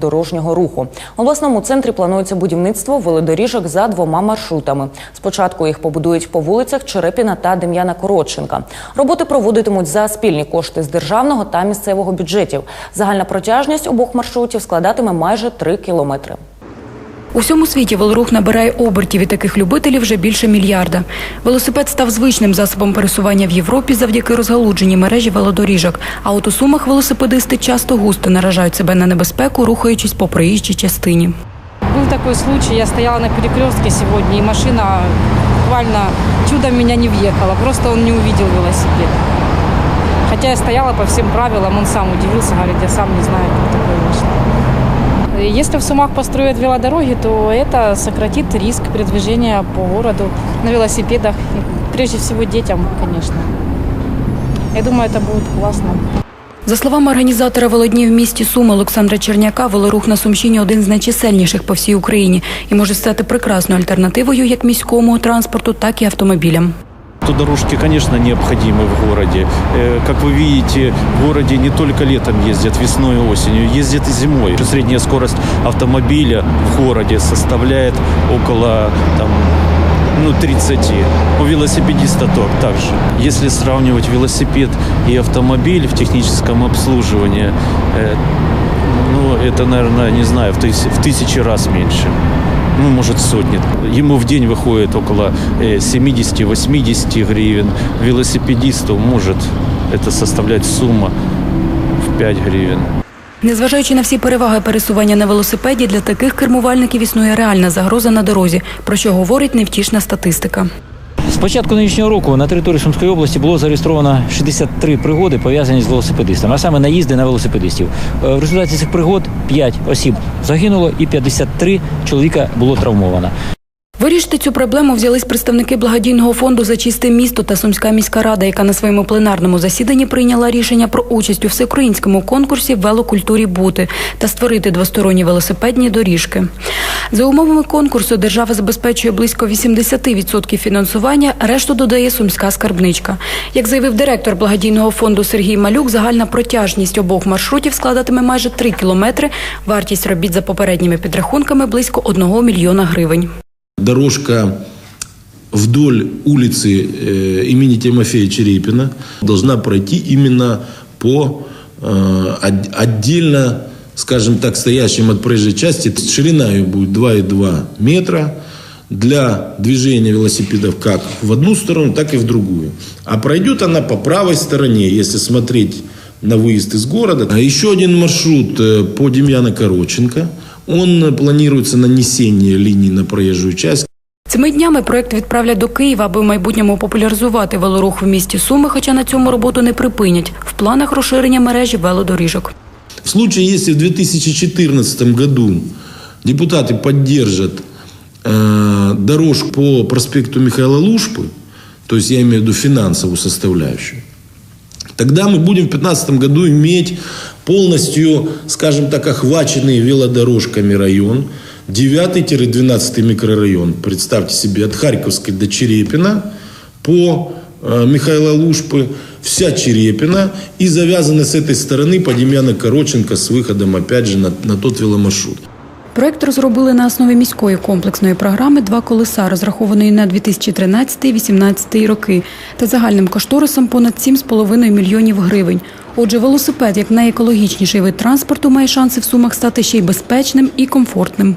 Дорожнього руху в обласному центрі планується будівництво велодоріжок за двома маршрутами. Спочатку їх побудують по вулицях Черепіна та Дем'яна Коротченка. Роботи проводитимуть за спільні кошти з державного та місцевого бюджетів. Загальна протяжність обох маршрутів складатиме майже 3 кілометри. У всьому світі велорух набирає обертів і таких любителів вже більше мільярда. Велосипед став звичним засобом пересування в Європі завдяки розгалудженій мережі велодоріжок. А от у сумах велосипедисти часто густо наражають себе на небезпеку, рухаючись по проїжджій частині. Был такой случай, я стояла на перекрестке сегодня, и машина буквально чудом меня не въехала, просто он не увидел велосипед. Хотя я стояла по всем правилам, он сам удивился, говорит, я сам не знаю, как такое вышло. Если в Сумах построят велодороги, то это сократит риск передвижения по городу на велосипедах, прежде всего детям, конечно. Я думаю, это будет классно. За словами організатора велоднів в місті Суми Олександра Черняка, велорух на Сумщині один з найчисельніших по всій Україні і може стати прекрасною альтернативою як міському транспорту, так і автомобілям. Автодорожки, конечно, необходимы в городе. Э, Как вы видите, в городе не только летом ездят, весной и осенью, ездят и зимой. Средняя скорость автомобиля в городе составляет около там, ну, 30. У велосипедиста то также. Если сравнивать велосипед и автомобиль в техническом обслуживании, э, ну, это, наверное, не знаю, в тысяч, в тысячи раз меньше ну, может, сотни. Ему в день выходит около э, 70-80 гривен. Велосипедисту может это составлять сумма в 5 гривен. Незважаючи на всі переваги пересування на велосипеді, для таких кермувальників існує реальна загроза на дорозі, про що говорить невтішна статистика. З початку нинішнього року на території Сумської області було зареєстровано 63 пригоди, пов'язані з велосипедистами, а саме наїзди на велосипедистів. Е, В результаті цих пригод 5 осіб загинуло і 53 чоловіка було травмовано. Вирішити цю проблему взялись представники благодійного фонду за чисте місто та Сумська міська рада, яка на своєму пленарному засіданні прийняла рішення про участь у всеукраїнському конкурсі велокультурі бути та створити двосторонні велосипедні доріжки. За умовами конкурсу держава забезпечує близько 80% фінансування, решту додає сумська скарбничка. Як заявив директор благодійного фонду Сергій Малюк, загальна протяжність обох маршрутів складатиме майже 3 кілометри. Вартість робіт за попередніми підрахунками близько 1 мільйона гривень. Дорожка вдоль улицы э, имени Тимофея Черепина должна пройти именно по э, от- отдельно, скажем так, стоящим от проезжей части. Ширина ее будет 2,2 метра для движения велосипедов как в одну сторону, так и в другую. А пройдет она по правой стороне, если смотреть на выезд из города. А Еще один маршрут э, по Демьяна Короченко. Он э, планируется нанесение линий на проезжую часть. Цими днями проект відправлять до Києва, аби в майбутньому популяризувати велорух в місті Суми, хоча на цьому роботу не припинять. В планах розширення мережі велодоріжок. В случае, если в 2014 году депутаты поддержат э, дорожку по проспекту Михаила Лушпы, то есть я имею в виду финансовую составляющую, тогда мы будем в 2015 году иметь полностью, скажем так, охваченный велодорожками район, 9-12 микрорайон, представьте себе, от Харьковской до Черепина по Михаила Лушпы, вся Черепина и завязаны с этой стороны по Демьяна Короченко с выходом опять же на, на тот веломаршрут. Проект розробили на основі міської комплексної програми «Два колеса», розрахованої на 2013-2018 роки, та загальним кошторисом понад 7,5 мільйонів гривень. Отже, велосипед, як найекологічніший вид транспорту, має шанси в сумах стати ще й безпечним і комфортним.